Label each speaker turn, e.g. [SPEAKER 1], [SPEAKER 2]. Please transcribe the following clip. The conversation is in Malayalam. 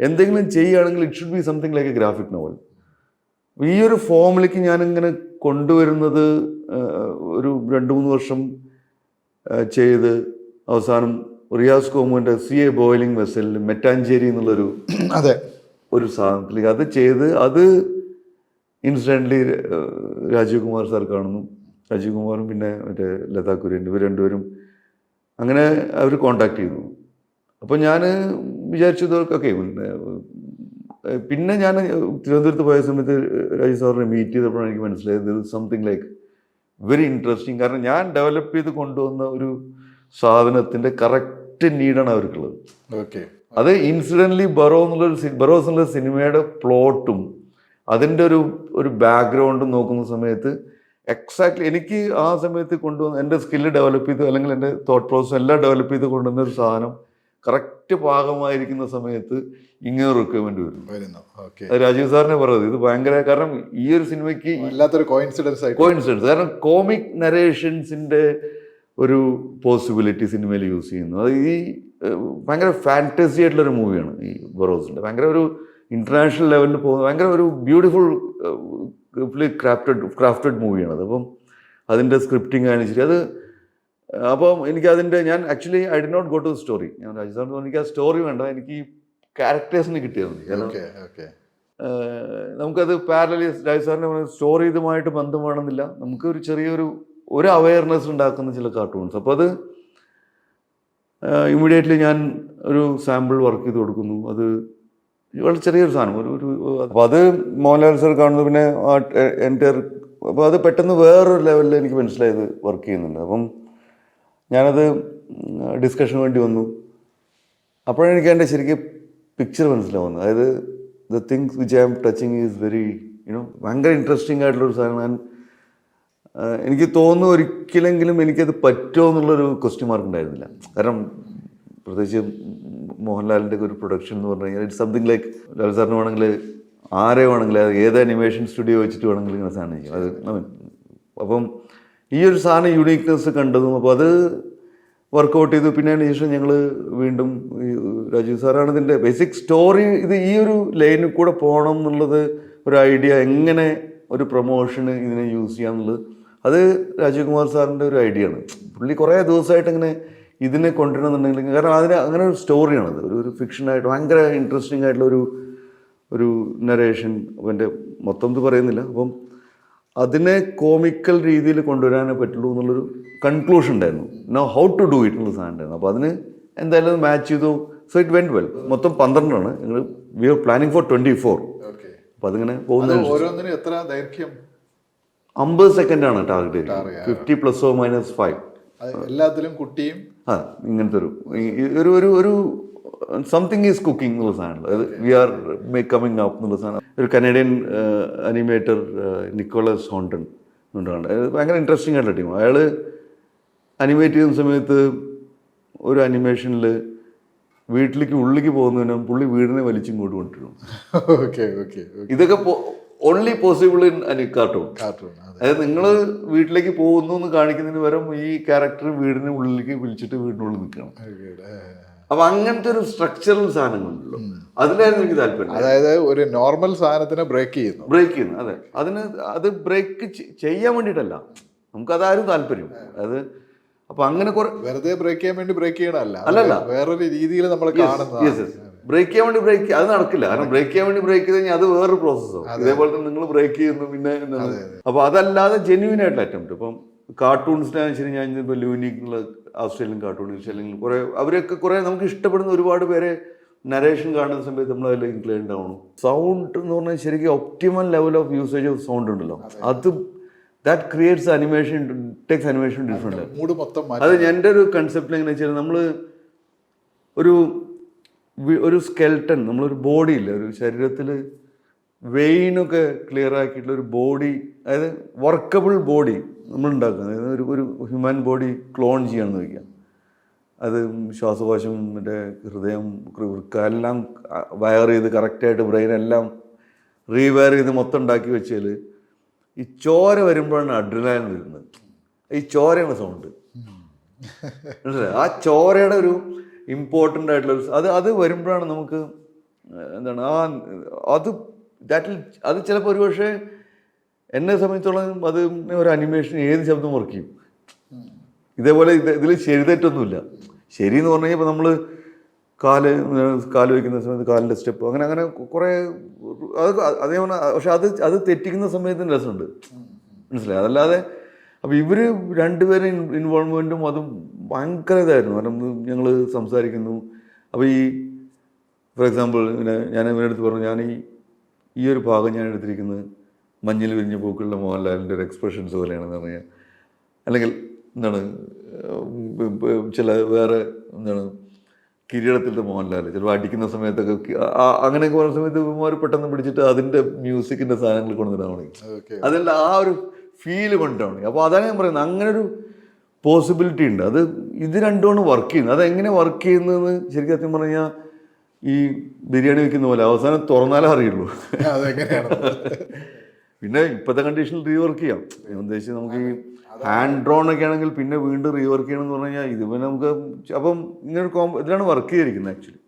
[SPEAKER 1] എന്തെങ്കിലും ചെയ്യുകയാണെങ്കിൽ it should be something like a graphic novel ഈ ഒരു ഫോമിലേക്ക് ഞാനിങ്ങനെ കൊണ്ടുവരുന്നത് ഒരു രണ്ട് മൂന്ന് വർഷം ചെയ്ത് അവസാനം റിയാസ് കോമുവിന്റെ സി എ ബോയിലിംഗ് വെസലിൽ മെറ്റാഞ്ചേരി എന്നുള്ളൊരു
[SPEAKER 2] അതെ.
[SPEAKER 1] ഒരു സാധനത്തിലേക്ക് അത് ചെയ്ത് അത് ഇൻസിഡന്റ്ലി രാജീവ് കുമാർ സാർ കാണുന്നു. രാജീവ് കുമാറും പിന്നെ മറ്റേ ലതാ കുര്യൻ ഇവർ രണ്ടുപേരും അങ്ങനെ അവർ കോണ്ടാക്ട് ചെയ്യുന്നു. അപ്പോൾ ഞാൻ വിചാരിച്ചു ഓക്കെ പിന്നെ ഞാൻ തിരുവനന്തപുരത്ത് പോയ സമയത്ത് രാജു സാറിനെ മീറ്റ് ചെയ്തപ്പോഴാണ് എനിക്ക് മനസ്സിലായത് ഇത് സംതിങ് ലൈക്ക് വെരി ഇൻട്രസ്റ്റിംഗ് കാരണം ഞാൻ ഡെവലപ്പ് ചെയ്ത് കൊണ്ടുവന്ന ഒരു സാധനത്തിന്റെ കറക്റ്റ് നീഡാണ് അവർക്കുള്ളത്.
[SPEAKER 2] ഓക്കെ
[SPEAKER 1] അത് ഇൻസിഡന്റലി ബറോ എന്നുള്ളൊരു ബറോസ് എന്നുള്ള സിനിമയുടെ പ്ലോട്ടും അതിന്റെ ഒരു ഒരു ബാക്ക്ഗ്രൗണ്ടും നോക്കുന്ന സമയത്ത് എക്സാക്ട്ലി എനിക്ക് ആ സമയത്ത് കൊണ്ടുവന്ന എന്റെ സ്കില്ല് ഡെവലപ്പ് ചെയ്ത് അല്ലെങ്കിൽ എന്റെ തോട്ട് പ്രോസസ് എല്ലാം ഡെവലപ്പ് ചെയ്ത് കൊണ്ടുവന്ന ഒരു സാധനം കറക്റ്റ് പാകമായിരിക്കുന്ന സമയത്ത് ഇങ്ങനെ റിക്വയർമെന്റ് വരും. രാജീവ് സാറിനെ പറയുന്നത്. ഇത് ഭയങ്കര കാരണം ഈ ഒരു സിനിമയ്ക്ക്
[SPEAKER 2] വല്ലാത്തൊരു കോയിൻസിഡൻസ്
[SPEAKER 1] കോയിൻസിഡൻസ് കാരണം കോമിക് നരേഷൻസിന്റെ ഒരു പോസിബിലിറ്റി സിനിമയിൽ യൂസ് ചെയ്യുന്നു. അത് ഈ ഭയങ്കര ഫാന്റസി ആയിട്ടുള്ളൊരു മൂവിയാണ് ഈ ബറോസിന്റെ ഭയങ്കര ഒരു ഇന്റർനാഷണൽ ലെവലിൽ പോകുന്ന ഭയങ്കര ഒരു ബ്യൂട്ടിഫുൾ ക്രാഫ്റ്റഡ് ക്രാഫ്റ്റഡ് മൂവിയാണ് അത്. അപ്പം അതിന്റെ സ്ക്രിപ്റ്റിംഗ് ശരി അത് അപ്പം എനിക്കതിന്റെ ഞാൻ actually I did not go to story ഞാൻ രാജസ്ഥാൻ എനിക്ക് ആ സ്റ്റോറി വേണ്ട. എനിക്ക് ഈ ക്യാരക്ടേഴ്സിന് കിട്ടിയാൽ മതി നമുക്കത് പാരലി രാജസ്ഥാനെ സാറിന് പറഞ്ഞ സ്റ്റോറി ഇതുമായിട്ട് ബന്ധം വേണമെന്നില്ല നമുക്ക് ഒരു ചെറിയൊരു ഒരു അവയർനെസ് ഉണ്ടാക്കുന്ന ചില കാർട്ടൂൺസ് അപ്പോൾ അത് ഇമ്മീഡിയറ്റ്ലി ഞാൻ ഒരു സാമ്പിൾ വർക്ക് ചെയ്ത് കൊടുക്കുന്നു. അത് വളരെ ചെറിയൊരു സാധനം. ഒരു ഒരു അപ്പോൾ അത് മോഹൻലാൽ സാർ കാണുന്നത് പിന്നെ എന്റെ അപ്പോൾ അത് പെട്ടെന്ന് വേറൊരു ലെവലിൽ എനിക്ക് മനസ്സിലായത് വർക്ക് ചെയ്യുന്നുണ്ട്. അപ്പം ഞാനത് ഡിസ്കഷന് വേണ്ടി വന്നു. അപ്പോഴെനിക്ക് എന്റെ ശരിക്കും പിക്ചർ മനസ്സിലാവുന്നു അതായത് the things which I am touching is very you know ഭയങ്കര ഇൻട്രസ്റ്റിംഗ് ആയിട്ടുള്ളൊരു സാധനം. ഞാൻ എനിക്ക് തോന്നുന്നു ഒരിക്കലെങ്കിലും എനിക്കത് പറ്റുമോ എന്നുള്ളൊരു ക്വസ്റ്റ്യൻ മാർക്ക് ഉണ്ടായിരുന്നില്ല. കാരണം പ്രത്യേകിച്ച് മോഹൻലാലിന്റെ ഒരു പ്രൊഡക്ഷൻ എന്ന് പറഞ്ഞു കഴിഞ്ഞാൽ ഇറ്റ് സംതിങ് ലൈക്ക് ലാൽ സാറിന് വേണമെങ്കിൽ ആരെ വേണമെങ്കിൽ അത് ഏത് അനിമേഷൻ സ്റ്റുഡിയോ വെച്ചിട്ട് വേണമെങ്കിൽ ഇങ്ങനെ സാധനം ചെയ്യും. അത് അപ്പം ഈ ഒരു സാധനം യുണീക്നെസ് കണ്ടതും അപ്പോൾ അത് വർക്കൗട്ട് ചെയ്തു. പിന്നെ അതിന് ശേഷം ഞങ്ങൾ വീണ്ടും രാജീവ് സാറാണ് ഇതിന്റെ ബേസിക് സ്റ്റോറി ഇത് ഈ ഒരു ലൈനിൽ കൂടെ പോകണം എന്നുള്ളത് ഒരു ഐഡിയ എങ്ങനെ ഒരു പ്രൊമോഷന് ഇതിനെ യൂസ് ചെയ്യാന്നുള്ളത് അത് രാജീവ് കുമാർ സാറിന്റെ ഒരു ഐഡിയ ആണ്. പുള്ളി കുറേ ദിവസമായിട്ട് ഇങ്ങനെ ഇതിനെ കൊണ്ടുവരണമെന്നുണ്ടെങ്കിൽ കാരണം അതിന് അങ്ങനെ ഒരു സ്റ്റോറിയാണത് ഒരു ഒരു ഫിക്ഷനായിട്ട് ഭയങ്കര ഇൻട്രസ്റ്റിംഗ് ആയിട്ടുള്ള ഒരു ഒരു നരേഷൻ അവന്റെ മൊത്തം ഇത് പറയുന്നില്ല. അപ്പം അതിനെ കോമിക്കൽ രീതിയിൽ കൊണ്ടുവരാനേ പറ്റുള്ളൂ എന്നുള്ളൊരു കൺക്ലൂഷൻ ഉണ്ടായിരുന്നു. Now how to do it എന്നുള്ള സാധനം ഉണ്ടായിരുന്നു. അപ്പോൾ അതിന് എന്തായാലും മാച്ച് ചെയ്തു. സോ ഇറ്റ് വെന്റ് വെൽ മൊത്തം പന്ത്രണ്ടാണ് ഞങ്ങൾ we are planning for twenty four അപ്പോൾ അതിങ്ങനെ
[SPEAKER 2] പോകുന്ന എത്ര ദൈർഘ്യം?
[SPEAKER 1] അമ്പത് സെക്കൻഡാണ് target fifty plus or minus five
[SPEAKER 2] എല്ലാത്തിലും കുട്ടിയും
[SPEAKER 1] ആ ഇങ്ങനത്തെ ഒരു ഒരു ഒരു സംതിങ് ഈസ് കുക്കിംഗ് എന്നുള്ള സാധനം അത് വി ആർ കമ്മിങ് അപ്പ് എന്നുള്ള സാധനം. ഒരു കനേഡിയൻ അനിമേറ്റർ നിക്കോളസ് ഹോണ്ടൺ എന്നുണ്ടാണ് ഭയങ്കര ഇൻട്രസ്റ്റിംഗ് ആയിട്ടുള്ള ടീം അയാൾ അനിമേറ്റ് ചെയ്യുന്ന സമയത്ത് ഒരു അനിമേഷനിൽ വീട്ടിലേക്ക് ഉള്ളിലേക്ക് പോകുന്നതിനും പുള്ളി വീടിനെ വലിച്ചിങ്ങോട്ട് കൊണ്ടുവരും.
[SPEAKER 2] ഓക്കെ ഓക്കെ
[SPEAKER 1] ഇതൊക്കെ only possible in any cartoon
[SPEAKER 2] cartoon അതെ.
[SPEAKER 1] അതായത് നിങ്ങൾ വീട്ടിലേക്ക് പോകുന്നു എന്ന് കാണിക്കുന്നതിന് പകരം ഈ ക്യാരക്ടർ വീടിന് ഉള്ളിലേക്ക് വിളിച്ചിട്ട് വീടിനുള്ളിൽ നിൽക്കണം. അപ്പൊ അങ്ങനത്തെ ഒരു സ്ട്രക്ചറൽ സാധനങ്ങളുണ്ടല്ലോ അതിലായിരുന്നു എനിക്ക് താല്പര്യം.
[SPEAKER 2] അതായത് ഒരു നോർമൽ സാധനത്തിനെ ബ്രേക്ക് ചെയ്യുന്നു.
[SPEAKER 1] ബ്രേക്ക് ചെയ്യുന്നു അതെ. അതിന് അത് ബ്രേക്ക് ചെയ്യാൻ വേണ്ടിയിട്ടല്ല. നമുക്ക് അതാരും താല്പര്യം. അത് അപ്പൊ അങ്ങനെ കുറെ
[SPEAKER 2] വെറുതെ ബ്രേക്ക് ചെയ്യാൻ വേണ്ടി ബ്രേക്ക് ചെയ്യണമല്ല
[SPEAKER 1] അല്ലല്ല.
[SPEAKER 2] വേറൊരു രീതിയിൽ നമ്മൾ കാണുന്നത്
[SPEAKER 1] ബ്രേക്ക് ചെയ്യാൻ വേണ്ടി ബ്രേക്ക് അത് നടക്കില്ല. കാരണം ബ്രേക്ക് ചെയ്യാൻ വേണ്ടി ബ്രേക്ക് ചെയ്ത് കഴിഞ്ഞാൽ അത് വേറൊരു പ്രോസസ്സാണ് അതേപോലെ തന്നെ നിങ്ങൾ ബ്രേക്ക് ചെയ്യുന്നു പിന്നെ അപ്പൊ അതല്ലാതെ ജെന്യൂൻ ആയിട്ടുള്ള അറ്റംപ്റ്റ് ഇപ്പം കാർട്ടൂൺസിനായാലും ശരി ഞാൻ ഇപ്പോൾ ലൂനിക് ആസ്ട്രേലിയൻ കാർട്ടൂൺസ് അല്ലെങ്കിൽ കുറേ അവരെയൊക്കെ കുറേ നമുക്ക് ഇഷ്ടപ്പെടുന്ന ഒരുപാട് പേരെ നരേഷൻ കാണുന്ന സമയത്ത് നമ്മൾ അതിൽ ഇൻക്ലൈൻഡ് ആവണം സൗണ്ട് എന്ന് പറഞ്ഞാൽ ശരിക്കും optimal level of usage of sound ഉണ്ടല്ലോ. അത്. That creates animation techs animation different അത് എന്റെ ഒരു കൺസെപ്റ്റ് എങ്ങനെ വെച്ചാൽ നമ്മൾ ഒരു ഒരു സ്കെൽട്ടൺ നമ്മളൊരു ബോഡി ഇല്ല ഒരു ശരീരത്തിൽ വെയിനൊക്കെ ക്ലിയർ ആക്കിയിട്ടുള്ള ഒരു ബോഡി അതായത് വർക്കബിൾ ബോഡി നമ്മൾ ഉണ്ടാക്കുന്നത് അതായത് ഒരു ഒരു ഹ്യൂമൻ ബോഡി ക്ലോൺ ചെയ്യാന്ന് വയ്ക്കുക അത് ശ്വാസകോശം മറ്റേ ഹൃദയം വൃക്ക എല്ലാം വയർ ചെയ്ത് കറക്റ്റായിട്ട് ബ്രെയിൻ എല്ലാം റീവയർ ചെയ്ത് മൊത്തം ഉണ്ടാക്കി വെച്ചാൽ ഈ ചോര വരുമ്പോഴാണ് അഡ്രിനാലിൻ വരുന്നത്. ഈ ചോരയാണ് സൗണ്ട്? ആ ചോരയുടെ ഒരു ഇമ്പോർട്ടന്റ് ആയിട്ടുള്ള അത് അത് വരുമ്പോഴാണ് നമുക്ക് എന്താണ് ആ അത് ദാറ്റിൽ അത് ചിലപ്പോൾ ഒരുപക്ഷെ എന്നെ സംബന്ധിച്ചോളം അത് ഒരു അനിമേഷൻ ഏത് ശബ്ദം വർക്ക് ചെയ്യും ഇതേപോലെ ഇത് ഇതിൽ ശരി തെറ്റൊന്നുമില്ല ശരി എന്ന് പറഞ്ഞു കഴിഞ്ഞാൽ നമ്മൾ കാൽ കാൽ വയ്ക്കുന്ന സമയത്ത് കാലിന്റെ സ്റ്റെപ്പ് അങ്ങനെ അങ്ങനെ കുറേ അത് അതേ പക്ഷെ അത് അത് തെറ്റിക്കുന്ന സമയത്തിന് രസമുണ്ട്. മനസ്സിലായി? അതല്ലാതെ അപ്പോൾ ഇവർ രണ്ടുപേരും ഇൻവോൾവ്മെന്റും അതും ഭയങ്കര ഇതായിരുന്നു. കാരണം ഞങ്ങൾ സംസാരിക്കുന്നു. അപ്പോൾ ഈ ഫോർ എക്സാമ്പിൾ പിന്നെ ഞാൻ ഇവരുടെ പറഞ്ഞു ഞാൻ ഈ ഈ ഒരു ഭാഗം ഞാൻ എടുത്തിരിക്കുന്നത് മഞ്ഞിൽ വിരിഞ്ഞ പൂക്കളുടെ മോഹൻലാലിന്റെ ഒരു എക്സ്പ്രഷൻസ് പോലെയാണെന്ന് പറഞ്ഞാൽ. അല്ലെങ്കിൽ എന്താണ് ചില വേറെ എന്താണ് കിരീടത്തിന്റെ മോഹൻലാൽ ചിലപ്പോൾ അടിക്കുന്ന സമയത്തൊക്കെ അങ്ങനെയൊക്കെ പറയുന്ന സമയത്ത് ഇവന്മാർ പെട്ടെന്ന് പിടിച്ചിട്ട് അതിന്റെ മ്യൂസിക്കിന്റെ സാധനങ്ങൾ കൊണ്ടുവന്നിട്ടാണ്
[SPEAKER 2] തുടങ്ങി.
[SPEAKER 1] അതിന്റെ ആ ഒരു ഫീൽ കൊണ്ടാണ് അപ്പോൾ അതാണ് ഞാൻ പറയുന്നത്. അങ്ങനെ ഒരു പോസിബിലിറ്റി ഉണ്ട്. അത് ഇത് രണ്ടുമാണ് വർക്ക് ചെയ്യുന്നത്. അതെങ്ങനെ വർക്ക് ചെയ്യുന്നതെന്ന് ശരിക്കും സത്യം പറഞ്ഞാൽ ഈ ബിരിയാണി വെക്കുന്ന പോലെ അവസാനം തുറന്നാലേ അറിയുള്ളൂ. പിന്നെ ഇപ്പോഴത്തെ കണ്ടീഷനിൽ റീവർക്ക് ചെയ്യാം. ഉദ്ദേശിച്ച് നമുക്ക് ഈ ഹാൻഡ് ഡ്രോൺ ഒക്കെ ആണെങ്കിൽ പിന്നെ വീണ്ടും റീവർക്ക് ചെയ്യണമെന്ന് പറഞ്ഞു കഴിഞ്ഞാൽ ഇത് പിന്നെ നമുക്ക് അപ്പം ഇങ്ങനെ കോമ്പ ഇതിലാണ് വർക്ക് ചെയ്തിരിക്കുന്നത് ആക്ച്വലി